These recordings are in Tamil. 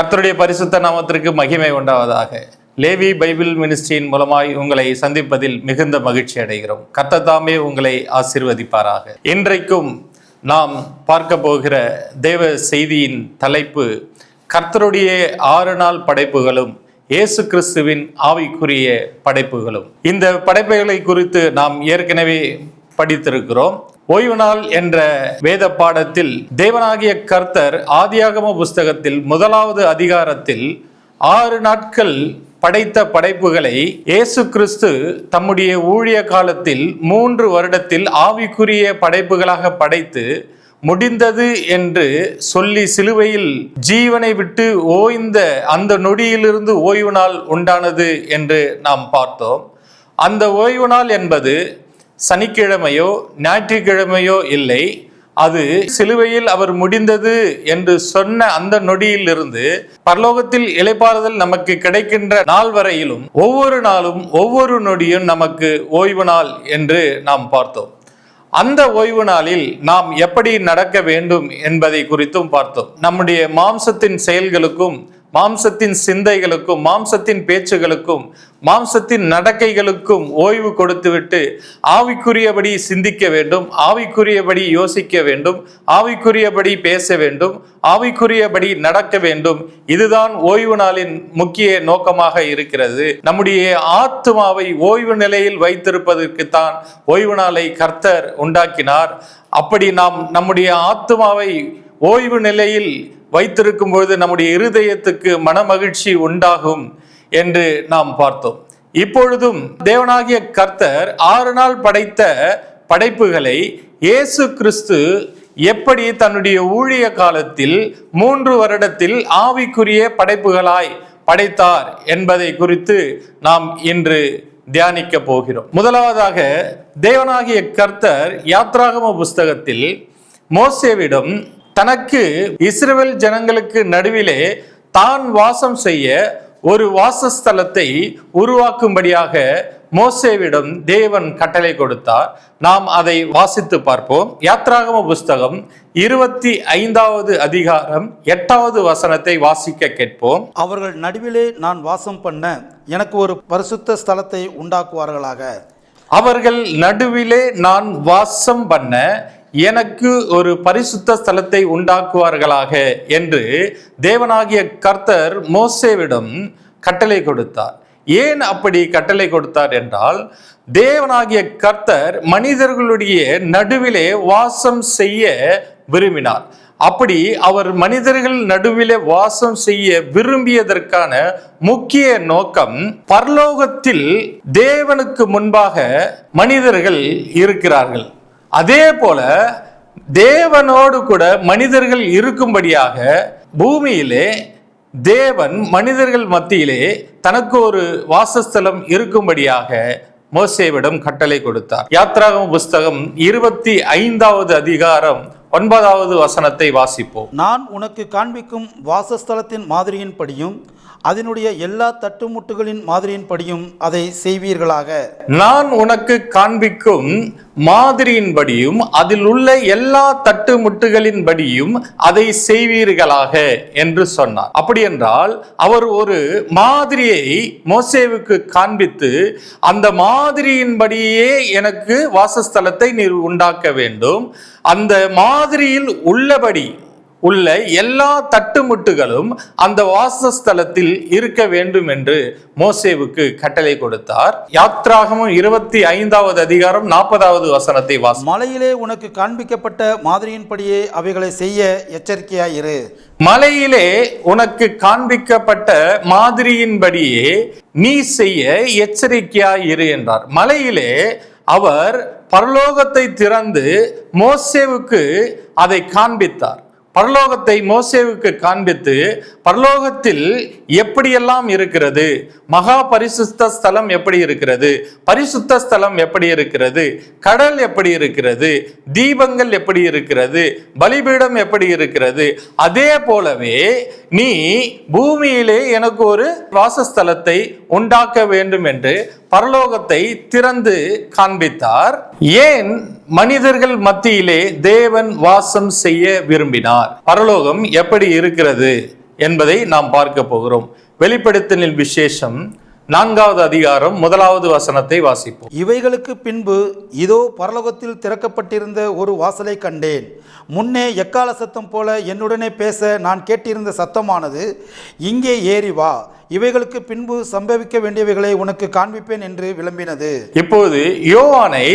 கர்த்தருடைய பரிசுத்த நாமத்திற்கு மகிமை உண்டாவதாக. லேவி பைபிள் மினிஸ்ட்ரியின் மூலமாய் உங்களை சந்திப்பதில் மிகுந்த மகிழ்ச்சி அடைகிறோம். கர்த்தர் தாமே உங்களை ஆசீர்வதிப்பாராக. இன்றைக்கும் நாம் பார்க்க போகிற தேவ செய்தியின் தலைப்பு கர்த்தருடைய ஆறு நாள் படைப்புகளும் இயேசு கிறிஸ்துவின் ஆவிக்குரிய படைப்புகளும். இந்த படைப்புகளை குறித்து நாம் ஏற்கனவே படித்திருக்கிறோம். ஓய்வு நாள் என்ற வேத பாடத்தில் தேவனாகிய கர்த்தர் ஆதியாகம புஸ்தகத்தில் முதலாவது அதிகாரத்தில் ஆறு நாட்கள் படைத்த படைப்புகளை இயேசு கிறிஸ்து தம்முடைய ஊழிய காலத்தில் மூன்று வருடத்தில் ஆவிக்குரிய படைப்புகளாக படைத்து முடிந்தது என்று சொல்லி சிலுவையில் ஜீவனை விட்டு ஓய்ந்த அந்த நொடியிலிருந்து ஓய்வு நாள் உண்டானது என்று நாம் பார்த்தோம். அந்த ஓய்வு நாள் என்பது சனிக்கிழமையோ ஞாயிற்றுக்கிழமையோ இல்லை. அது சிலுவையில் அவர் முடிந்தது என்று சொன்ன அந்த நொடியிலிருந்து பரலோகத்தில் இலைப்பாறுதல் நமக்கு கிடைக்கின்ற நாள் வரையிலும் ஒவ்வொரு நாளும் ஒவ்வொரு நொடியும் நமக்கு ஓய்வு நாள் என்று நாம் பார்த்தோம். அந்த ஓய்வு நாளில் நாம் எப்படி நடக்க வேண்டும் என்பதை குறித்தும் பார்த்தோம். நம்முடைய மாம்சத்தின் செயல்களுக்கும் மாம்சத்தின் சிந்தைகளுக்கும் மாம்சத்தின் பேச்சுகளுக்கும் மாம்சத்தின் நடக்கைகளுக்கும் ஓய்வு கொடுத்துவிட்டு ஆவிக்குரியபடி சிந்திக்க வேண்டும் ஆவிக்குரியபடி யோசிக்க வேண்டும் ஆவிக்குரியபடி பேச வேண்டும் ஆவிக்குரியபடி நடக்க வேண்டும். இதுதான் ஓய்வு நாளின் முக்கிய நோக்கமாக இருக்கிறது. நம்முடைய ஆத்மாவை ஓய்வு நிலையில் வைத்திருப்பதற்குத்தான் ஓய்வு நாளை கர்த்தர் உண்டாக்கினார். அப்படி நாம் நம்முடைய ஆத்மாவை ஓய்வு நிலையில் வைத்திருக்கும் பொழுது நம்முடைய இருதயத்துக்கு மனமகிழ்ச்சி உண்டாகும் என்று நாம் பார்த்தோம். இப்பொழுதும் தேவனாகிய கர்த்தர் ஆறு நாள் படைத்த படைப்புகளை இயேசு கிறிஸ்து எப்படி தன்னுடைய ஊழிய காலத்தில் மூன்று வருடத்தில் ஆவிக்குரிய படைப்புகளாய் படைத்தார் என்பதை குறித்து நாம் இன்று தியானிக்க போகிறோம். முதலாவதாக தேவனாகிய கர்த்தர் யாத்ராகம புஸ்தகத்தில் மோசேவிடம் தனக்கு இஸ்ரவேல் ஜனங்களுக்கு நடுவிலே தான் வாசம் செய்ய ஒரு வாசஸ்தலத்தை உருவாக்கும்படியாக மோசேவிடம் தேவன் கட்டளை கொடுத்தார். நாம் அதை வாசித்து பார்ப்போம். யாத்ராகம புஸ்தகம் இருபத்தி ஐந்தாவது அதிகாரம் எட்டாவது வசனத்தை வாசிக்க கேட்போம். அவர்கள் நடுவிலே நான் வாசம் பண்ண எனக்கு ஒரு பரிசுத்த ஸ்தலத்தை உண்டாக்குவார்களாக. அவர்கள் நடுவிலே நான் வாசம் பண்ண எனக்கு ஒரு பரிசுத்த ஸ்தலத்தை உண்டாக்குவார்களாக என்று தேவனாகிய கர்த்தர் மோசேவிடம் கட்டளை கொடுத்தார். ஏன் அப்படி கட்டளை கொடுத்தார் என்றால் தேவனாகிய கர்த்தர் மனிதர்களுடைய நடுவிலே வாசம் செய்ய விரும்பினார். அப்படி அவர் மனிதர்கள் நடுவிலே வாசம் செய்ய விரும்பியதற்கான முக்கிய நோக்கம் பரலோகத்தில் தேவனுக்கு முன்பாக மனிதர்கள் இருக்கிறார்கள். அதே போல தேவனோடு கூட மனிதர்கள் இருக்கும்படியாக பூமியிலே தேவன் மனிதர்கள் மத்தியிலே தனக்கு ஒரு வாசஸ்தலம் இருக்கும்படியாக மோசேவிடம் கட்டளை கொடுத்தார். யாத்ராகம புஸ்தகம் இருபத்தி ஐந்தாவது அதிகாரம் ஒன்பதாவது வசனத்தை வாசிப்போம். நான் உனக்கு காண்பிக்கும் வாசஸ்தலத்தின் மாதிரியின்படியும் அதனுடைய எல்லா தட்டுமுட்டுகளின் மாதிரியின்படியும் அதை செய்வீர்களாக. நான் உனக்கு காண்பிக்கும் மாதிரியின்படியும் அதில் உள்ள எல்லா தட்டுமுட்டுகளின்படியும் அதை செய்வீர்களாக என்று சொன்னார். அப்படி என்றால் அவர் ஒரு மாதிரியை மோசேவுக்கு காண்பித்து அந்த மாதிரியின்படியே எனக்கு வாசஸ்தலத்தை நீர் உண்டாக்க வேண்டும். அந்த மாதிரியில் உள்ளபடி உள்ள எல்லா தட்டுமுட்டுகளும் அந்த வாசஸ்தலத்தில் இருக்க வேண்டும் என்று மோசேவுக்கு கட்டளை கொடுத்தார். யாத்ராகமும் இருபத்தி ஐந்தாவது அதிகாரம் நாற்பதாவது வசனத்தை வாசி மலையிலே உனக்கு காண்பிக்கப்பட்ட மாதிரியின்படியே அவைகளை செய்ய எச்சரிக்கையாயிரு மலையிலே உனக்கு காண்பிக்கப்பட்ட மாதிரியின்படியே நீ செய்ய எச்சரிக்கையாய் இரு என்றார். மலையிலே அவர் பரலோகத்தை திறந்து மோசேவுக்கு அதை காண்பித்தார். பரலோகத்தை மோசேவுக்கு காண்பித்து பரலோகத்தில் எப்படியெல்லாம் இருக்கிறது? மகா பரிசுத்த ஸ்தலம் எப்படி இருக்கிறது? பரிசுத்த ஸ்தலம் எப்படி இருக்கிறது? கடல் எப்படி இருக்கிறது? தீபங்கள் எப்படி இருக்கிறது? பலிபீடம் எப்படி இருக்கிறது? அதே போலவே நீ பூமியிலே எனக்கு ஒரு வாசஸ்தலத்தை உண்டாக்க வேண்டும் என்று பரலோகத்தை திறந்து காண்பித்தார். ஏன் மனிதர்கள் மத்தியிலே தேவன் வாசம் செய்ய விரும்பினார்? பரலோகம் எப்படி இருக்கிறது என்பதை நாம் பார்க்க போகிறோம். வெளிப்படுத்தலின் விசேஷம் நான்காவது அதிகாரம் முதலாவது வசனத்தை வாசிப்போம். இவைகளுக்கு பின்பு இதோ பரலோகத்தில் திறக்கப்பட்டிருந்த ஒரு வாசலை கண்டேன். முன்னே எக்கால சத்தம் போல என்னுடனே பேச நான் கேட்டிருந்த சத்தமானது இங்கே ஏறி வா. இவைகளுக்கு பின்பு சம்பவிக்க வேண்டியவைகளை உனக்கு காண்பிப்பேன் என்று விளம்பினது. இப்போது யோவானை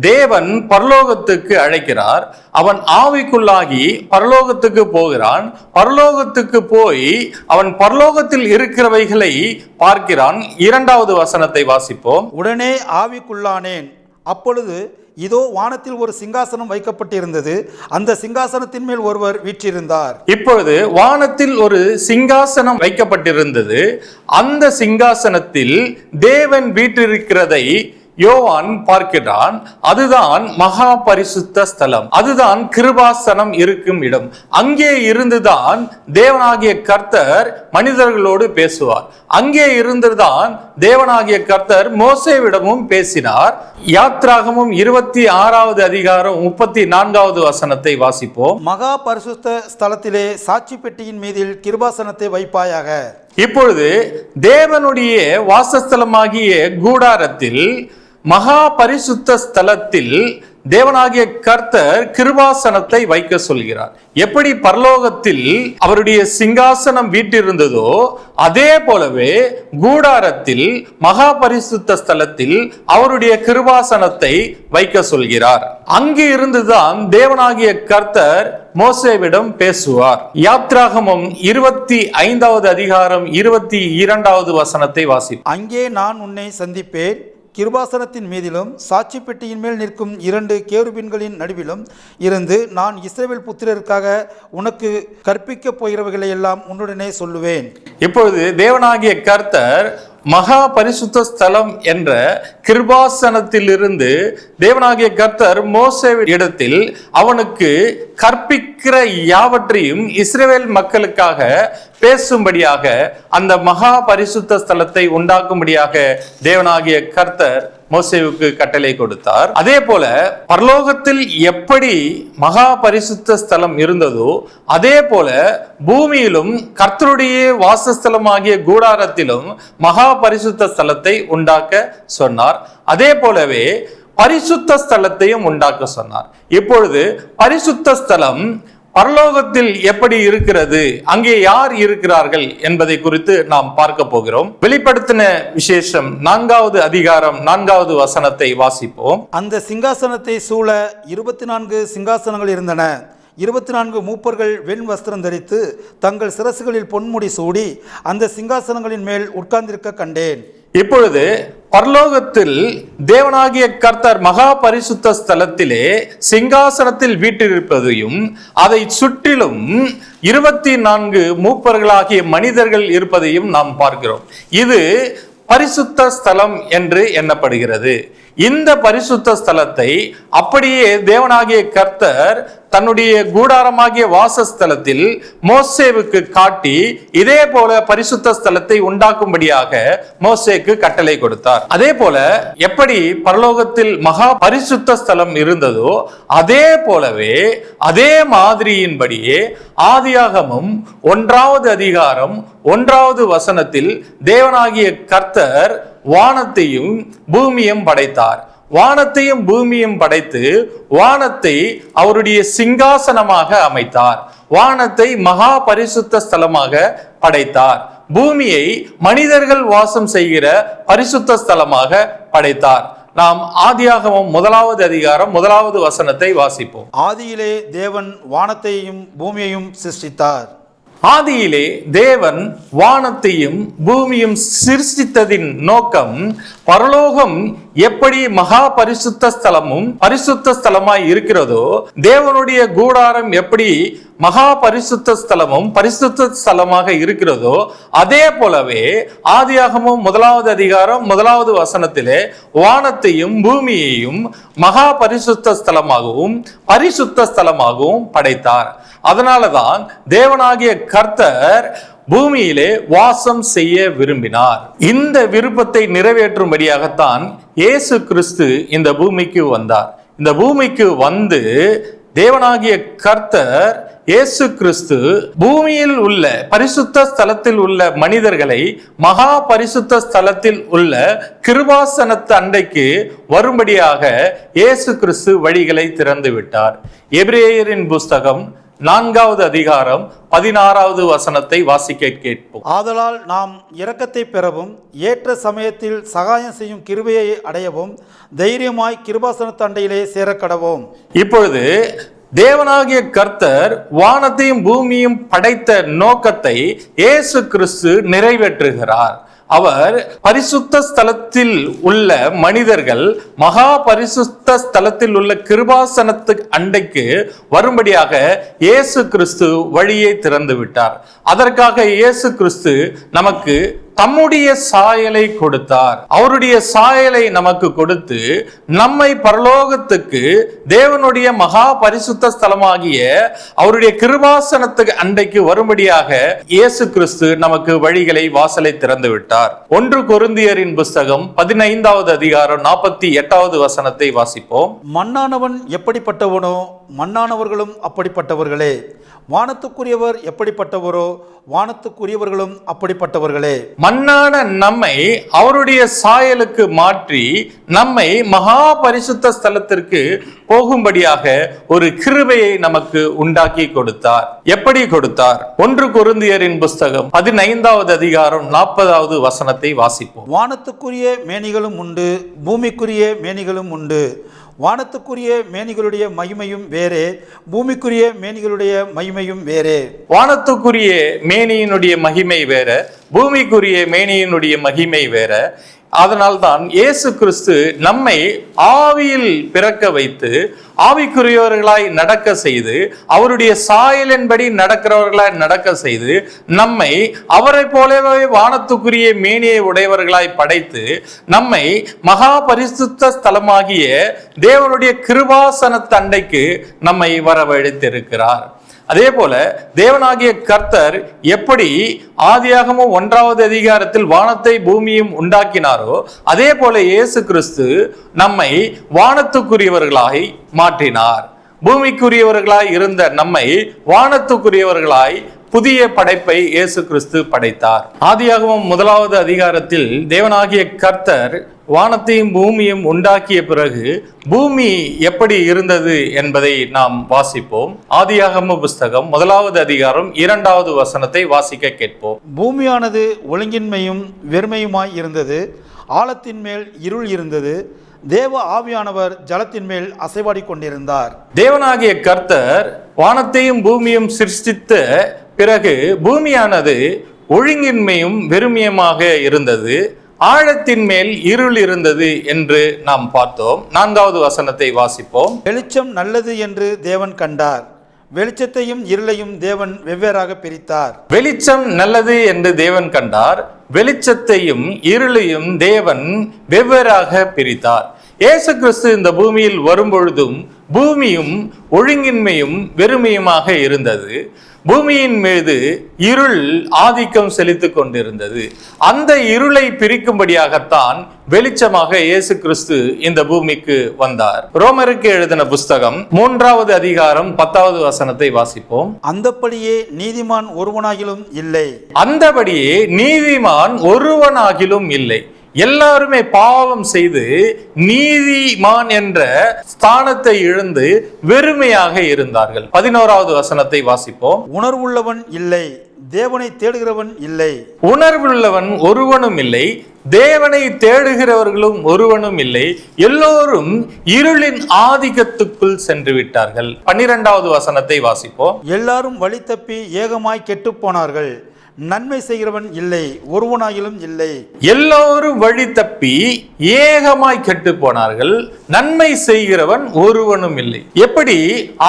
தேவன் பரலோகத்துக்கு அழைக்கிறார். அவன் ஆவிக்குள்ளாகி பரலோகத்துக்கு போகிறான். பரலோகத்துக்கு போய் அவன் பரலோகத்தில் இருக்கிறவைகளை பார்க்கிறான். இரண்டாவது வசனத்தை வாசிப்போம். உடனே ஆவிக்குள்ளானேன். அப்பொழுது இதோ வானத்தில் ஒரு சிங்காசனம் வைக்கப்பட்டிருந்தது. அந்த சிங்காசனத்தின் மேல் ஒருவர் வீற்றிருந்தார். இப்பொழுது வானத்தில் ஒரு சிங்காசனம் வைக்கப்பட்டிருந்தது. அந்த சிங்காசனத்தில் தேவன் வீற்றிருக்கிறதை யோவான் பார்க்கிறான் அதுதான் மகா பரிசுத்த ஸ்தலம். அதுதான் கிருபாசனம் இருக்கும் இடம். அங்கே இருந்துதான் தேவனாகிய கர்த்தர் மனிதர்களோடு பேசுவார். அங்கே இருந்துதான் தேவனாகிய கர்த்தர் மோசேவிடமும் பேசினார். யாத்ராகமும் இருபத்தி ஆறாவது அதிகாரம் முப்பத்தி நான்காவது வசனத்தை வாசிப்போம். மகா பரிசுத்த ஸ்தலத்திலே சாட்சி பெட்டியின் மீதில் கிருபாசனத்தை வைப்பாயாக. இப்பொழுது தேவனுடைய வாசஸ்தலமாகிய கூடாரத்தில் மகா பரிசுத்த ஸ்தலத்தில் தேவனாகிய கர்த்தர் கிருபாசனத்தை வைக்க சொல்கிறார். எப்படி பரலோகத்தில் அவருடைய சிங்காசனம் வீட்டிருந்ததோ அதே போலவே கூடாரத்தில் மகா பரிசுத்த ஸ்தலத்தில் அவருடைய கிருபாசனத்தை வைக்க சொல்கிறார். அங்கே இருந்துதான் தேவனாகிய கர்த்தர் மோசேவிடம் பேசுவார். யாத்ராகமம் இருபத்தி ஐந்தாவது அதிகாரம் இருபத்தி இரண்டாவது வசனத்தை வாசி அங்கே நான் உன்னை சந்திப்பேன். கிருபாசனத்தின் மீதிலும் சாட்சி பெட்டியின் மேல் நிற்கும் இரண்டு கேருபின்களின் நடுவிலும் இருந்து நான் இஸ்ரவேல் புத்திரருக்காக உனக்கு கற்பிக்கப் போகிறவைகளை எல்லாம் உன்னுடனே சொல்லுவேன். இப்பொழுது தேவனாகிய கர்த்தர் மகா பரிசுத்த ஸ்தலம் என்ற கிருபாசனத்திலிருந்து தேவனாகிய கர்த்தர் மோசே இடத்தில் அவனுக்கு கற்பிக்கிற யாவற்றையும் இஸ்ரேல் மக்களுக்காக பேசும்படியாக அந்த மகா பரிசுத்த ஸ்தலத்தை உண்டாக்கும்படியாக தேவனாகிய கர்த்தர் மோசேவுக்கு கட்டளை கொடுத்தார். அதே போல பரலோகத்தில் எப்படி மகா பரிசுத்த ஸ்தலம் இருந்ததோ அதே போல பூமியிலும் கர்த்தருடைய வாசஸ்தலமாகிய கூடாரத்திலும் மகா பரிசுத்த ஸ்தலத்தை உண்டாக்க சொன்னார். அதே போலவே பரிசுத்த ஸ்தலத்தையும் உண்டாக்க சொன்னார். இப்பொழுது பரிசுத்த ஸ்தலம் பரலோகத்தில் எப்படி இருக்கிறது? அங்கே யார் இருக்கிறார்கள் என்பதை குறித்து நாம் பார்க்க போகிறோம். வெளிப்படுத்தின விசேஷம் நான்காவது அதிகாரம் நான்காவது வசனத்தை வாசிப்போம். அந்த சிங்காசனத்தை சூழ இருபத்தி நான்கு சிங்காசனங்கள் இருந்தன. இருபத்தி நான்கு மூப்பர்கள் வெண் வஸ்திரம் தரித்து தங்கள் சிரசுகளில் பொன்முடி சூடி அந்த சிங்காசனங்களின் மேல் உட்கார்ந்திருக்க கண்டேன். இப்பொழுது பரலோகத்தில் தேவனாகிய கர்த்தர் மகா பரிசுத்த ஸ்தலத்திலே சிங்காசனத்தில் வீட்டிருப்பதையும் அதை சுற்றிலும் இருபத்தி நான்கு மூப்பர்களாகிய மனிதர்கள் இருப்பதையும் நாம் பார்க்கிறோம். இது பரிசுத்த ஸ்தலம் என்று எண்ணப்படுகிறது. இந்த பரிசுத்த ஸ்தலத்தை அப்படியே தேவனாகிய கர்த்தர் தன்னுடைய கூடாரமாகிய வாசஸ்தலத்தில் மோசேவுக்கு காட்டி இதே போல பரிசுத்த ஸ்தலத்தை உண்டாக்கும்படியாக மோசேக்கு கட்டளை கொடுத்தார். அதே போல எப்படி பரலோகத்தில் மகா பரிசுத்த ஸ்தலம் இருந்ததோ அதே போலவே அதே மாதிரியின்படியே ஆதியாகமும் ஒன்றாவது அதிகாரம் ஒன்றாவது வசனத்தில் தேவனாகிய கர்த்தர் வானத்தையும் பூமியும் படைத்தார். வானத்தையும் பூமியும் படைத்து வானத்தை அவருடைய சிங்காசனமாக அமைத்தார். வானத்தை மகா பரிசுத்த ஸ்தலமாக படைத்தார். பூமியை மனிதர்கள் வாசம் செய்கிற பரிசுத்த ஸ்தலமாக படைத்தார். நாம் ஆதியாகமம் முதலாவது அதிகாரம் முதலாவது வசனத்தை வாசிப்போம். ஆதியிலே தேவன் வானத்தையும் பூமியையும் சிருஷ்டித்தார். ஆதியிலே தேவன் வானத்தையும் பூமியும் சிருஷ்டித்ததின் நோக்கம் பரலோகம் எப்படி மகா பரிசுத்த ஸ்தலமும் பரிசுத்த ஸ்தலமாய் இருக்கிறதோ தேவனுடைய கூடாரம் எப்படி மகா பரிசுத்த ஸ்தலமும் பரிசுத்த ஸ்தலமாக இருக்கிறதோ அதே போலவே ஆதியாகமும் முதலாவது அதிகாரம் முதலாவது வசனத்திலே வானத்தையும் பூமியையும் மகா பரிசுத்த ஸ்தலமாகவும் பரிசுத்த ஸ்தலமாகவும் படைத்தார். அதனாலதான் தேவனாகிய கர்த்தர் பூமியிலே வாசம் செய்ய விரும்பினார். இந்த விருப்பத்தை நிறைவேற்றும்படியாகத்தான் இயேசு கிறிஸ்து இந்த பூமிக்கு வந்தார். இந்த பூமிக்கு வந்து தேவனாகிய கர்த்தர் இயேசு கிறிஸ்து பூமியில் உள்ள பரிசுத்த ஸ்தலத்தில் உள்ள மனிதர்களை மகா பரிசுத்த ஸ்தலத்தில் உள்ள கிருபாசனத்து அண்டைக்கு வரும்படியாக இயேசு கிறிஸ்து வழிகளை திறந்து விட்டார். எபிரேயரின் புஸ்தகம் நான்காவது அதிகாரம் பதினாறாவது வசனத்தை வாசிக்க கேட்போம். ஆதலால் நாம் இரக்கத்தை பெறவும் ஏற்ற சமயத்தில் சகாயம் செய்யும் கிருபையை அடையவும் தைரியமாய் கிருபாசனத்து அண்டையிலே சேரக்கடவோம். இப்பொழுது தேவனாகிய கர்த்தர் வானத்தையும் பூமியும் படைத்த நோக்கத்தை இயேசு கிறிஸ்து நிறைவேற்றுகிறார். அவர் பரிசுத்த ஸ்தலத்தில் உள்ள மனிதர்கள் மகா பரிசுத்த ஸ்தலத்தில் உள்ள கிருபாசனத்து அண்டைக்கு வரும்படியாக இயேசு கிறிஸ்து வழியை திறந்து விட்டார். அதற்காக இயேசு கிறிஸ்து நமக்கு தம்முடைய சாயலை கொடுத்தார். அவருடைய சாயலை நமக்கு கொடுத்து நம்மை பரலோகத்துக்கு தேவனுடைய மகா பரிசுத்த ஸ்தலமாகிய அவருடைய கிருபாசனத்துக்கு அண்டைக்கு வரும்படியாக இயேசு கிறிஸ்து நமக்கு வழிகளை வாசலை திறந்து விட்டார். ஒன்று கொருந்தியரின் புஸ்தகம் பதினைந்தாவது அதிகாரம் நாற்பத்தி எட்டாவது வசனத்தை வாசிப்போம். மண்ணானவன் எப்படிப்பட்டவனோ மண்ணானவர்களும் அப்படிப்பட்டவர்களே. வானத்துக்குரியவர் எப்படிப்பட்டவரோ வானத்துக்குரியவர்களும் அப்படிப்பட்டவர்களே. மண்ணான நம்மை அவருடைய சாயலுக்கு மாற்றி நம்மை மகா பரிசுத்த ஸ்தலத்திற்கு போகும்படியாக ஒரு கிருபையை நமக்கு உண்டாக்கி கொடுத்தார். எப்படி கொடுத்தார்? ஒன்று கொருந்தியரின் புஸ்தகம் பதினைந்தாவது அதிகாரம் நாற்பதாவது வசனத்தை வாசிப்போம். வானத்துக்குரிய மேனிகளும் உண்டு பூமிக்குரிய மேனிகளும் உண்டு. வானத்துக்குரிய மேனிகளுடைய மகிமையும் வேறே பூமிக்குரிய மேனிகளுடைய மகிமையும் வேறே. வானத்துக்குரிய மேனியினுடைய மகிமை வேற பூமிக்குரிய மேனியினுடைய மகிமை வேற. அதனால்தான் இயேசு கிறிஸ்து நம்மை ஆவியில் பிறக்க வைத்து ஆவிக்குரியவர்களாய் நடக்க செய்து அவருடைய சாயலின்படி நடக்கிறவர்களாய் நடக்க செய்து நம்மை அவரை போலவே வானத்துக்குரிய மேனியை உடையவர்களாய் படைத்து நம்மை மகா பரிசுத்த ஸ்தலமாகிய தேவனுடைய கிருபாசன தண்டைக்கு நம்மை வரவழைத்திருக்கிறார். அதே போல தேவனாகிய கர்த்தர் எப்படி ஆதியாகமும் ஒன்றாவது அதிகாரத்தில் வானத்தை பூமியும் உண்டாக்கினாரோ அதே போல இயேசு கிறிஸ்து நம்மை வானத்துக்குரியவர்களாய் மாற்றினார். பூமிக்குரியவர்களாய் இருந்த நம்மை வானத்துக்குரியவர்களாய் புதிய படைப்பை இயேசு கிறிஸ்து படைத்தார். ஆதியாகவும் முதலாவது அதிகாரத்தில் தேவனாகிய கர்த்தர் வானத்தையும் பூமியும் உண்டாக்கிய பிறகு பூமி எப்படி இருந்தது என்பதை நாம் வாசிப்போம். ஆதியாகம புஸ்தகம் முதலாவது அதிகாரம் இரண்டாவது வசனத்தை வாசிக்க கேட்போம். பூமியானது ஒழுங்கின்மையும் வெறுமையுமாய் இருந்தது. ஆழத்தின் மேல் இருள் இருந்தது. தேவ ஆவியானவர் ஜலத்தின் மேல் அசைவாடி கொண்டிருந்தார். தேவனாகிய கர்த்தர் வானத்தையும் பூமியும் சிருஷ்டித்த பிறகு பூமியானது ஒழுங்கின்மையும் வெறுமையுமாக இருந்தது. ஆழத்தின் மேல் இருள் இருந்தது என்று நாம் பார்த்தோம். நான்காவது வசனத்தை வாசிப்போம். வெளிச்சம் நல்லது என்று தேவன் கண்டார். வெளிச்சத்தையும் இருளையும் தேவன் வெவ்வேறாக பிரித்தார். வெளிச்சம் நல்லது என்று தேவன் கண்டார். வெளிச்சத்தையும் இருளையும் தேவன் வெவ்வேறாக பிரித்தார். இயேசு கிறிஸ்து இந்த பூமியில் வரும்பொழுதும் பூமியும் ஒழுங்கின்மையும் வெறுமையுமாக இருந்தது. பூமியின் மீது இருள் ஆதிக்கம் செலுத்திக் கொண்டிருந்தது. அந்த இருளை பிரிக்கும்படியாகத்தான் வெளிச்சமாக இயேசு கிறிஸ்து இந்த பூமிக்கு வந்தார். ரோமருக்கு எழுதின புஸ்தகம் மூன்றாவது அதிகாரம் பத்தாவது வசனத்தை வாசிப்போம். அந்தப்படியே நீதிமான் ஒருவனாகிலும் இல்லை. அந்தபடியே நீதிமான் ஒருவனாகிலும் இல்லை. எல்லாருமே பாவம் செய்து நீதிமான் என்ற ஸ்தானத்தை இழந்து வெறுமையாக இருந்தார்கள். பதினோராவது வசனத்தை வாசிப்போம். உணர்வுள்ளவன் இல்லை தேவனை தேடுகிறவன் இல்லை. உணர்வுள்ளவன் ஒருவனும் இல்லை தேவனை தேடுகிறவர்களும் ஒருவனும் இல்லை எல்லோரும் இருளின் ஆதிக்கத்துக்குள் சென்று விட்டார்கள். பன்னிரெண்டாவது வசனத்தை வாசிப்போம். எல்லாரும் வழி தப்பி ஏகமாய் கெட்டுப் போனார்கள். நன்மை செய்கிறவன் இல்லை ஒருவனாகிலும் இல்லை. எல்லோரும் வழி தப்பி ஏகமாய் கெட்டு போனார்கள். நன்மை செய்கிறவன் ஒருவனும் இல்லை. எப்படி?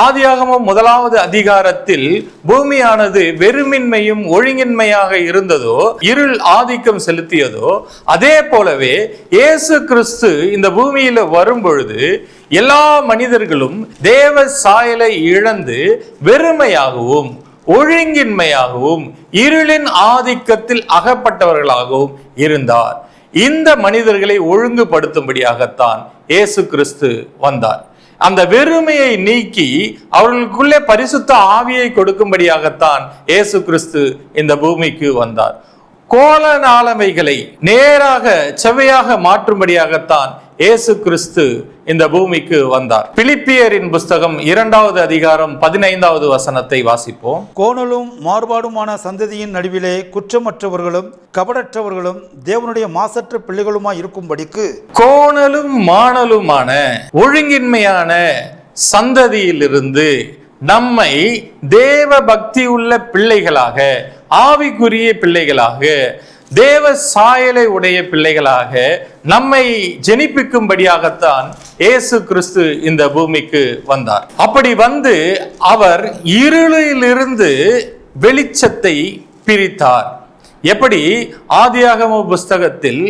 ஆதியாகமம் முதலாவது அதிகாரத்தில் பூமியானது வெறுமின்மையும் ஒழுங்கின்மையாக இருந்ததோ இருள் ஆதிக்கம் செலுத்தியதோ அதே போலவே இயேசு கிறிஸ்து இந்த பூமியில வரும் பொழுது எல்லா மனிதர்களும் தேவ சாயலை இழந்து வெறுமையாகவும். ஒழுங்கின்மையாகவும் இருளின் ஆதிக்கத்தில் அகப்பட்டவர்களாகவும் இருந்தார். இந்த மனிதர்களை ஒழுங்குபடுத்தும்படியாகத்தான் இயேசு கிறிஸ்து வந்தார். அந்த வெறுமையை நீக்கி அவர்களுக்குள்ளே பரிசுத்த ஆவியை கொடுக்கும்படியாகத்தான் இயேசு கிறிஸ்து இந்த பூமிக்கு வந்தார். கோலநாளமைகளை நேராக செவ்வையாக மாற்றும்படியாகத்தான் இயேசு கிறிஸ்து இந்த பூமிக்கு வந்தார். பிலிப்பியரின் புஸ்தகம் இரண்டாவது அதிகாரம் பதினைந்தாவது வசனத்தை வாசிப்போம். கோணலும் மாறுபாடுமான சந்ததியின் நடுவிலே குற்றமற்றவர்களும் கபடற்றவர்களும் தேவனுடைய மாசற்ற பிள்ளைகளுமாய் இருக்கும்படிக்கு கோணலும் மாணலுமான ஒழுங்கின்மையான சந்ததியிலிருந்து நம்மை தேவ பக்தி உள்ள பிள்ளைகளாக ஆவிக்குரிய பிள்ளைகளாக தேவ சாயலை உடைய பிள்ளைகளாக நம்மை ஜெனிப்பிக்கும்படியாகத்தான் இயேசு கிறிஸ்து இந்த பூமிக்கு வந்தார். அப்படி வந்து அவர் இருளிலிருந்து வெளிச்சத்தை பிரித்தார். எப்படி? ஆதியாகம புஸ்தகத்தில்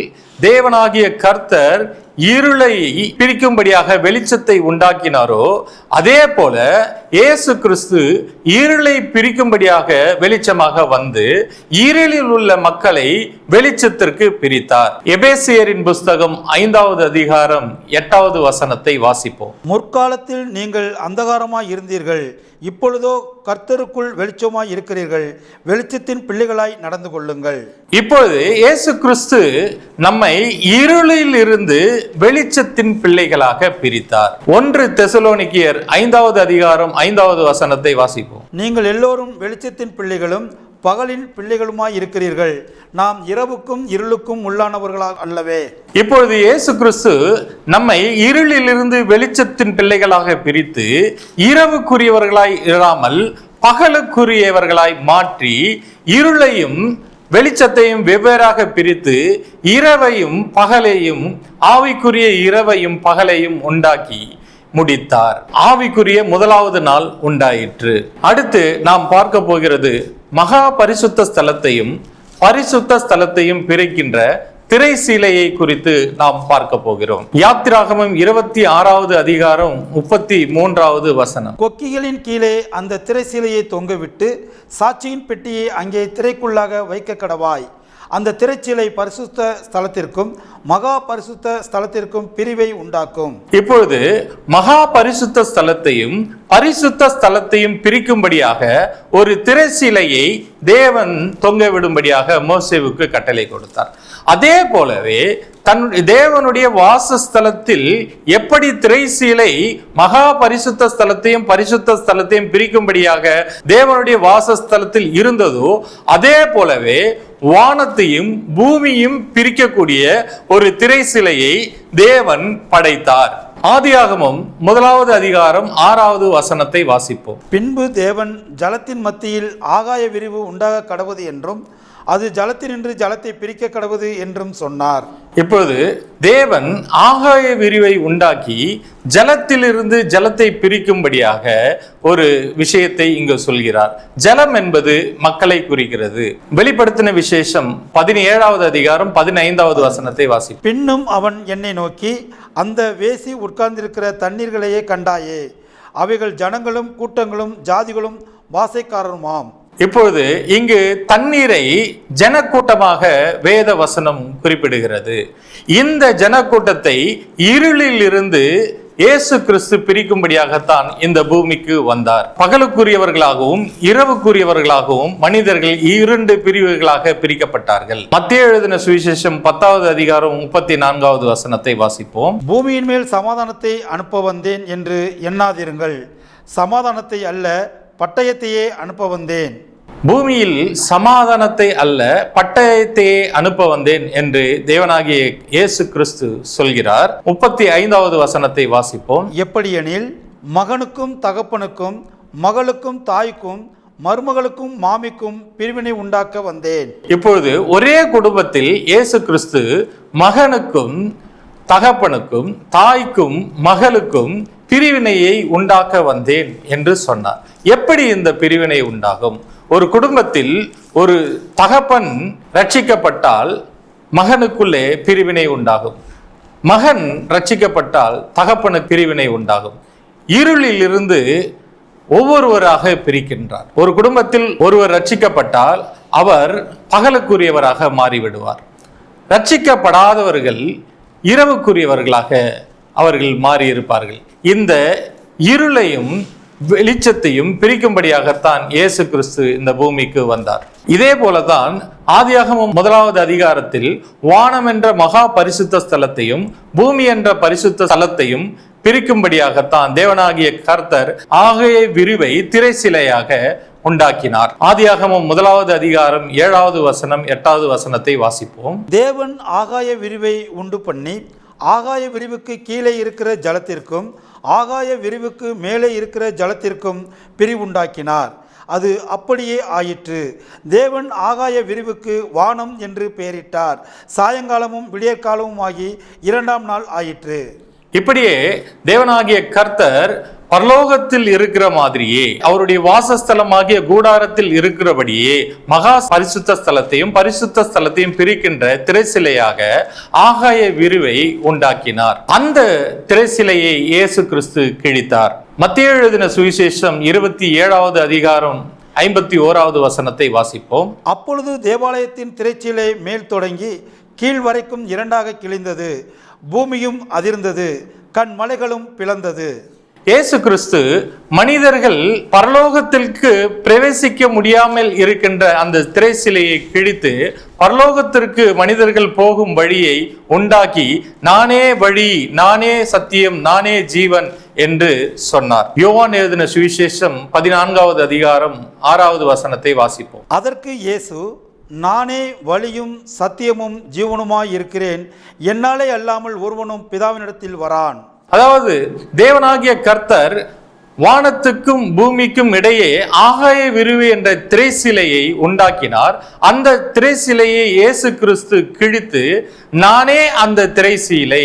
தேவனாகிய கர்த்தர் இருளை பிரிக்கும்படியாக வெளிச்சத்தை உண்டாக்கினாரோ அதே போல இயேசு கிறிஸ்து இருளை பிரிக்கும்படியாக வெளிச்சமாக வந்து இருளில் உள்ள மக்களை வெளிச்சத்திற்கு பிரித்தார். எபேசியரின் புஸ்தகம் ஐந்தாவது அதிகாரம் எட்டாவது வசனத்தை வாசிப்போம். முற்காலத்தில் நீங்கள் அந்தகாரமாய் இருந்தீர்கள் இப்பொழுதோ கர்த்தருக்குள் வெளிச்சமாய் இருக்கிறீர்கள் வெளிச்சத்தின் பிள்ளைகளாய் நடந்து கொள்ளுங்கள். இப்பொழுது இயேசு கிறிஸ்து நம்மை இருளில் இருந்து வெளிச்சத்தின் பிள்ளைகளாக பிரித்தார். ஒன்று தெசலோனிக்கியர் ஐந்தாவது அதிகாரம் ஐந்தாவது வசனத்தை வாசிப்போம். நீங்கள் எல்லோரும் வெளிச்சத்தின் பிள்ளைகளும் பகலின் பிள்ளைகளுமாய் இருக்கிறீர்கள். நாம் இரவுக்கும் இருளுக்கும் உள்ளானவர்களாக அல்லவே. இப்பொழுது இயேசு கிறிஸ்து நம்மை இருளிலிருந்து வெளிச்சத்தின் பிள்ளைகளாக பிரித்து இரவுக்குரியவர்களாய் இராமல் பகலுக்குரியவர்களாய் மாற்றி இருளையும் வெளிச்சத்தையும் வெவ்வேறாக பிரித்து இரவையும் பகலையும் ஆவிக்குரிய இரவையும் பகலையும் உண்டாக்கி முடித்தார். ஆவிக்குரிய முதலாவது நாள் உண்டாயிற்று. அடுத்து நாம் பார்க்க போகிறது மகா பரிசுத்த ஸ்தலத்தையும் பரிசுத்த ஸ்தலத்தையும் பிரிக்கின்ற திரை சீலையை குறித்து நாம் பார்க்க போகிறோம். யாத்திராகமம் இருபத்தி ஆறாவது அதிகாரம் முப்பத்தி மூன்றாவது வசனம். கொக்கிகளின் கீழே அந்த திரைச்சீலையை தொங்கவிட்டு சாட்சியின் பெட்டியை அங்கே திரைக்குள்ளாக வைக்க கடவாய் அந்த திருச்சிலை பரிசுத்த ஸ்தலத்திற்கும் மகா பரிசுத்த ஸ்தலத்திற்கும் பிரிவை உண்டாக்கும். இப்பொழுது மகா பரிசுத்த ஸ்தலத்தையும் பரிசுத்த ஸ்தலத்தையும் பிரிக்கும்படியாக ஒரு திரைச்சிலையை தேவன் தொங்க விடும்படியாக மோசேவுக்கு கட்டளை கொடுத்தார். அதே போலவே தன் தேவனுடைய வாசஸ்தலத்தில் எப்படி திரைசீலை மகா பரிசுத்த ஸ்தலத்தையும் பரிசுத்த ஸ்தலத்தையும் பிரிக்கும்படியாக தேவனுடைய வாசஸ்தலத்தில் இருந்ததோ அதே போலவே வானத்தையும் பூமியும் பிரிக்கக்கூடிய ஒரு திரைசிலையை தேவன் படைத்தார். ஆதியாகமும் முதலாவது அதிகாரம் ஆறாவது வசனத்தை வாசிப்போம். பின்பு தேவன் ஜலத்தின் மத்தியில் ஆகாய விரிவு உண்டாக கடவுது என்றும் அது ஜலத்தினின்று ஜலத்தை பிரிக்க கடவுது என்றும் சொன்னார். இப்பொழுது தேவன் ஆகாய விரிவை உண்டாக்கி ஜலத்திலிருந்து ஜலத்தை பிரிக்கும்படியாக ஒரு விஷயத்தை இங்கு சொல்கிறார். ஜலம் என்பது மக்களை குறிக்கிறது. வெளிப்படுத்தின விசேஷம் பதினேழாவது அதிகாரம் பதினைந்தாவது வசனத்தை வாசி பின்னும் அவன் என்னை நோக்கி அந்த வேசி உட்கார்ந்திருக்கிற தண்ணீர்களையே கண்டாயே. அவைகள் ஜனங்களும் கூட்டங்களும் ஜாதிகளும் வாசைக்காரருமாம். இப்பொழுது இங்கு தண்ணீரை ஜனக்கூட்டமாக வேத வசனம் குறிப்பிடுகிறது. இந்த ஜனக்கூட்டத்தை இருளில் இருந்து இயேசு கிறிஸ்து பிரிக்கும்படியாகத்தான் இந்த பூமிக்கு வந்தார். பகலுக்குரியவர்களாகவும் இரவுக்குரியவர்களாகவும் மனிதர்கள் இரண்டு பிரிவுகளாக பிரிக்கப்பட்டார்கள். மத்திய எழுதின சுவிசேஷம் பத்தாவது அதிகாரம் முப்பத்தி நான்காவது வசனத்தை வாசிப்போம். பூமியின் மேல் சமாதானத்தை அனுப்ப வந்தேன் என்று எண்ணாதிருங்கள். சமாதானத்தை அல்ல பட்டயத்தையே அனுப்ப வந்தேன். பூமியில் சமாதானத்தை அல்ல பட்டயத்தையே அனுப்ப வந்தேன் என்று தேவனாகிய இயேசு கிறிஸ்து சொல்கிறார். முப்பத்தி ஐந்தாவது வசனத்தை வாசிப்போம். எப்படியெனில் மகனுக்கும் தகப்பனுக்கும் மகளுக்கும் தாய்க்கும் மருமகளுக்கும் மாமிக்கும் பிரிவினை உண்டாக்க வந்தேன். இப்பொழுது ஒரே குடும்பத்தில் இயேசு கிறிஸ்து மகனுக்கும் தகப்பனுக்கும் தாய்க்கும் மகளுக்கும் பிரிவினையை உண்டாக்க வந்தேன் என்று சொன்னார். எப்படி இந்த பிரிவினை உண்டாகும்? ஒரு குடும்பத்தில் ஒரு தகப்பன் ரட்சிக்கப்பட்டால் மகனுக்குள்ளே பிரிவினை உண்டாகும். மகன் ரட்சிக்கப்பட்டால் தகப்பனுக்கு பிரிவினை உண்டாகும். இருளில் இருந்து ஒவ்வொருவராக பிரிக்கின்றார். ஒரு குடும்பத்தில் ஒருவர் ரட்சிக்கப்பட்டால் அவர் பகலுக்குரியவராக மாறிவிடுவார். ரட்சிக்கப்படாதவர்கள் இரவுக்குரியவர்களாக அவர்கள் மாறியிருப்பார்கள். இந்த இருளையும் வெளிச்சத்தையும் பிரிக்கும்படியாகத்தான் இயேசு கிறிஸ்து இந்த பூமிக்கு வந்தார். இதே போலதான் ஆதியாகமம் முதலாவது அதிகாரத்தில் வானம் என்ற மகா பரிசுத்த ஸ்தலத்தையும் பூமி என்ற பரிசுத்த ஸ்தலத்தையும் பிரிக்கும்படியாகத்தான் தேவனாகிய கர்த்தர் ஆகைய விரிவை திரைசிலையாக உண்டாக்கினார். ஆதியாகமம் முதலாவது அதிகாரம் ஏழாவது வசனம் எட்டாவது வசனத்தை வாசிப்போம். தேவன் ஆகாய விரிவை உண்டு பண்ணி ஆகாய விரிவுக்கு கீழே இருக்கிற ஜலத்திற்கும் ஆகாய விரிவுக்கு மேலே இருக்கிற ஜலத்திற்கும் பிரிவுண்டாக்கினார் அது அப்படியே ஆயிற்று. தேவன் ஆகாய விரிவுக்கு வானம் என்று பெயரிட்டார். சாயங்காலமும் விடியற்காலமும் ஆகி இரண்டாம் நாள் ஆயிற்று. இப்படியே தேவனாகிய கர்த்தர் பரலோகத்தில் இருக்கிற மாதிரியே அவருடைய வாசஸ்தலமாகிய கூடாரத்தில் இருக்கிறபடியே மகா பரிசுத்த ஸ்தலத்தையும் பரிசுத்த ஸ்தலத்தையும் பிரிக்கின்ற திரைசிலையாக ஆகாய விரிவை உண்டாக்கினார். அந்த திரைசிலையை இயேசு கிறிஸ்து கிழித்தார். மத்திய எழுதின சுவிசேஷம் இருபத்தி ஏழாவது அதிகாரம் ஐம்பத்தி ஓராவது வசனத்தை வாசிப்போம். அப்பொழுது தேவாலயத்தின் திரைச்சிலை மேல் தொடங்கி கீழ் வரைக்கும் இரண்டாக கிழிந்தது. பூமியும் அதிர்ந்தது. கண் மலைகளும் பிளந்தது. இயேசு கிறிஸ்து மனிதர்கள் பரலோகத்திற்கு பிரவேசிக்க முடியாமல் இருக்கின்ற அந்த திரைசிலையை கிழித்து பரலோகத்திற்கு மனிதர்கள் போகும் வழியை உண்டாக்கி நானே வழி நானே சத்தியம் நானே ஜீவன் என்று சொன்னார். யோவான் எழுதின சுவிசேஷம் பதினான்காவது அதிகாரம் ஆறாவது வசனத்தை வாசிப்போம். அதற்கு இயேசு நானே வழியும் சத்தியமும் ஜீவனுமாய் இருக்கிறேன். என்னாலே அல்லாமல் ஒருவனும் பிதாவினிடத்தில் வரான். அதாவது தேவனாகிய கர்த்தர் வானத்துக்கும் பூமிக்கும் இடையே ஆகாய விரிவு என்ற திரைசிலையை உண்டாக்கினார். அந்த திரைசிலையை இயேசு கிறிஸ்து கிழித்து நானே அந்த திரைசீலை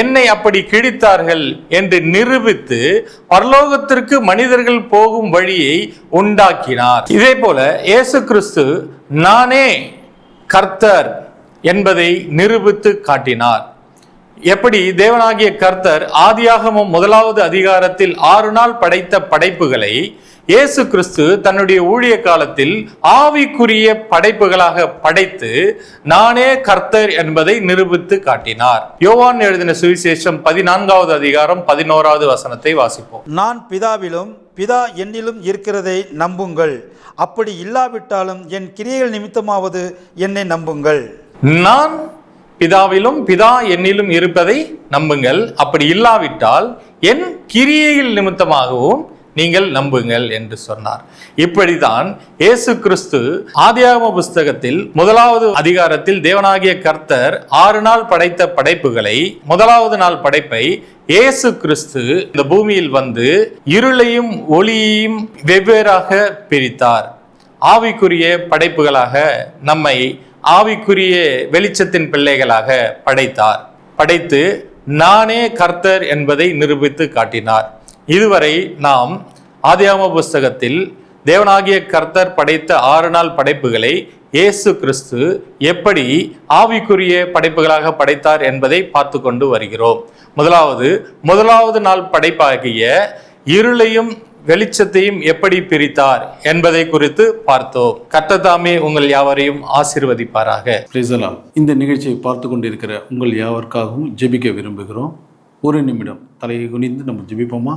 என்னை அப்படி கிழித்தார்கள் என்று நிரூபித்து பரலோகத்திற்கு மனிதர்கள் போகும் வழியை உண்டாக்கினார். இதே போல இயேசு கிறிஸ்து நானே கர்த்தர் என்பதை நிரூபித்து காட்டினார். எப்படி தேவனாகிய கர்த்தர் ஆதியாகமம் முதலாவது அதிகாரத்தில் ஆறு நாள் படைத்த படைப்புகளை இயேசு கிறிஸ்து தன்னுடைய ஊழிய காலத்தில் ஆவிக்குரிய படைப்புகளாக படைத்து நானே கர்த்தர் என்பதை நிரூபித்து காட்டினார். யோவான் எழுதின சுவிசேஷம் பதினான்காவது அதிகாரம் பதினோராவது வசனத்தை வாசிப்போம். நான் பிதாவிலும் பிதா என்னிலும் இருக்கிறதை நம்புங்கள். அப்படி இல்லாவிட்டாலும் என் கிரியைகள் நிமித்தமாவது என்னை நம்புங்கள். நான் பிதாவிலும் பிதா என்னிலும் இருப்பதை நம்புங்கள். அப்படி இல்லாவிட்டால் என் கிரியையில் நிமித்தமாகவும் நீங்கள் நம்புங்கள் என்று சொன்னார். இப்படிதான் இயேசு கிறிஸ்து ஆதியாகம புஸ்தகத்தில் முதலாவது அதிகாரத்தில் தேவனாகிய கர்த்தர் ஆறு நாள் படைத்த படைப்புகளை முதலாவது நாள் படைப்பை இயேசு கிறிஸ்து இந்த பூமியில் வந்து இருளையும் ஒளியையும் வெவ்வேறாக பிரித்தார். ஆவிக்குரிய படைப்புகளாக நம்மை ஆவிக்குரிய வெளிச்சத்தின் பிள்ளைகளாக படைத்தார். படைத்து நானே கர்த்தர் என்பதை நிரூபித்து காட்டினார். இதுவரை நாம் ஆதியாம புஸ்தகத்தில் தேவனாகிய கர்த்தர் படைத்த ஆறு நாள் படைப்புகளை இயேசு கிறிஸ்து எப்படி ஆவிக்குரிய படைப்புகளாக படைத்தார் என்பதை பார்த்து கொண்டு வருகிறோம். முதலாவது முதலாவது நாள் படைப்பாகிய இருளையும் வெளிச்சத்தையும் எப்படி பிரித்தார் என்பதை குறித்து பார்த்தோம். கர்த்ததாமே உங்கள் யாவரையும் ஆசீர்வதிப்பாராக. பிரைசலாம் இந்த நிகழ்ச்சியை பார்த்து கொண்டிருக்கிற உங்கள் யாவருக்காகவும் ஜெபிக்க விரும்புகிறோம். ஒரு நிமிடம் தலையை குனிந்து நம்ம ஜெபிப்போமா?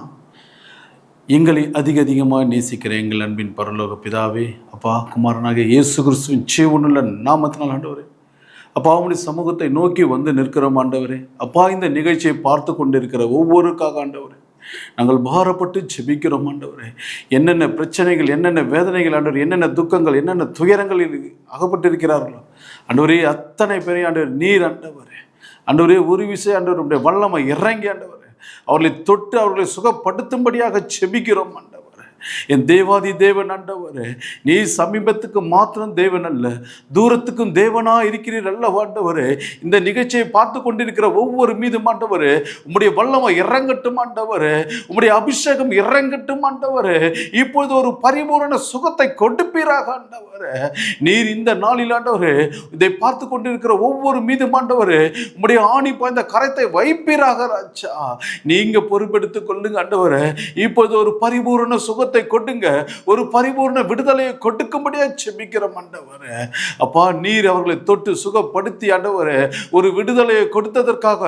எங்களை அதிக அதிகமாக நேசிக்கிற எங்கள் அன்பின் பரலோக பிதாவே அப்பா குமாரனாக இயேசு கிறிஸ்துவின் ஜீவனுள்ள நாமத்தினால் ஆண்டவரே. அப்பா அவனுடைய சமூகத்தை நோக்கி வந்து நிற்கிறோம் ஆண்டவரே. அப்பா இந்த நிகழ்ச்சியை பார்த்து கொண்டிருக்கிற ஒவ்வொருக்காக ஆண்டவரே. நாங்கள் பாரப்பட்டு ஜெபிக்கிறோம் ஆண்டவரே. என்னென்ன பிரச்சனைகள் என்னென்ன வேதனைகள் ஆண்டவர் என்னென்ன துக்கங்கள் என்னென்ன துயரங்களில் அகப்பட்டிருக்கிறார்களோ. ஆண்டவரே அத்தனை பேரையும் ஆண்டவர் நீர் ஆண்டவரே. ஆண்டவரே ஒரு விஷயம் ஆண்டவர் வல்லமை இறங்கி ஆண்டவரே. அவர்களை தொட்டு அவர்களை சுகப்படுத்தும்படியாக செபிக்கிறோம் ஆண்டவர். என் தேவாதி தேவன் ஆண்டவர் நீ சமீபத்துக்கு மாத்திரம் தேவன் அல்ல தூரத்துக்கும் தேவனா இருக்கிறீர் அல்ல ஆண்டவரே? இந்த நிகழ்ச்சியை பார்த்து கொண்டிருக்கிற ஒவ்வொரு மீதும் ஆண்டவரே உம்முடைய வல்லமை இறங்கட்டும் ஆண்டவர் உம்முடைய அபிஷேகம் இறங்கட்டும் ஆண்டவர் இப்பொழுது ஒரு பரிபூரண சுகத்தை கொடுப்பீராக ஆண்டவர். நீர் இந்த நாளில் ஆண்டவர் இதை பார்த்து கொண்டிருக்கிற ஒவ்வொரு மீதும் ஆண்டவரே உம்முடைய ஆணி பாய்ந்த கரத்தை வைப்பீராக ராஜா. நீங்க பொறுப்பெடுத்துக் கொள்ளுங்க ஆண்டவர் இப்பொழுது ஒரு பரிபூரண சுகத்தை சுதந்திரத்தை கொடுங்க ஒரு பரிபூர்ண விடுதலையை கொடுக்கும்படியா செபிக்கிற மண்டவர். அப்பா நீர் அவர்களை தொட்டு சுகப்படுத்தி ஆண்டவர். ஒரு விடுதலையை கொடுத்ததற்காக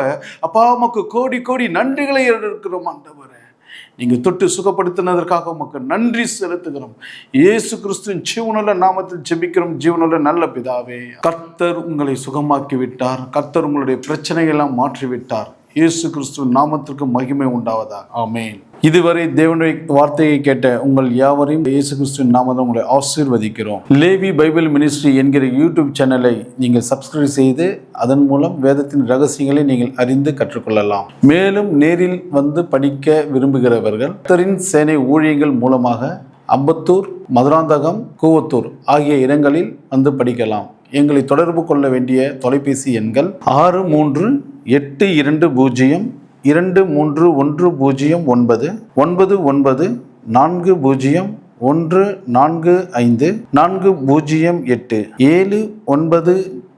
அப்பா உமக்கு கோடி கோடி நன்றிகளை இருக்கிறோம் ஆண்டவர். நீங்கள் தொட்டு சுகப்படுத்தினதற்காக உமக்கு நன்றி செலுத்துகிறோம். இயேசு கிறிஸ்துவின் ஜீவனுள்ள நாமத்தில் ஜெபிக்கிறோம். ஜீவனுள்ள நல்ல பிதாவே கர்த்தர் உங்களை சுகமாக்கி விட்டார் கர்த்தர் உங்களுடைய பிரச்சனையெல்லாம் எல்லாம் மாற்றி விட்டார் இயேசு கிறிஸ்துவின் நாமத்திற்கு மகிமை உண்டாவதா ஆமென். இதுவரை தேவனுடைய வார்த்தையை கேட்ட உங்கள் யாவரையும் இயேசு கிறிஸ்துவின் நாமத்தில் உங்களை ஆசீர்வதிக்கிறோம். லேவி பைபிள் மினிஸ்ட்ரி என்கிற யூடியூப் சேனலை நீங்கள் சப்ஸ்கிரைப் செய்து அதன் மூலம் வேதத்தின் ரகசியங்களை நீங்கள் அறிந்து கற்றுக்கொள்ளலாம். மேலும் நேரில் வந்து படிக்க விரும்புகிறவர்கள் கர்த்தரின் சேனை ஊழியங்கள் மூலமாக அம்பத்தூர் மதுராந்தகம் கூவத்தூர் ஆகிய இடங்களில் வந்து படிக்கலாம். எங்களை தொடர்பு கொள்ள வேண்டிய தொலைபேசி எண்கள் ஆறு மூன்று எட்டு இரண்டு பூஜ்ஜியம் இரண்டு மூன்று ஒன்று பூஜ்ஜியம் ஒன்பது ஒன்பது ஒன்பது நான்கு பூஜ்ஜியம் ஒன்று நான்கு ஐந்து நான்கு பூஜ்ஜியம் எட்டு ஏழு ஒன்பது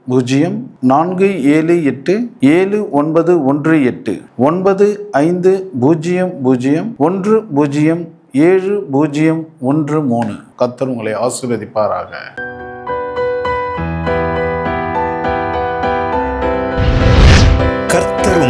பூஜ்ஜியம் நான்கு ஏழு எட்டு ஏழு ஒன்பது ஒன்று எட்டு ஒன்பது ஐந்து பூஜ்ஜியம் பூஜ்ஜியம் ஒன்று பூஜ்ஜியம் ஏழு பூஜ்ஜியம் ஒன்று மூணு. கத்தர் உங்களை ஆசிர்வதிப்பாராக.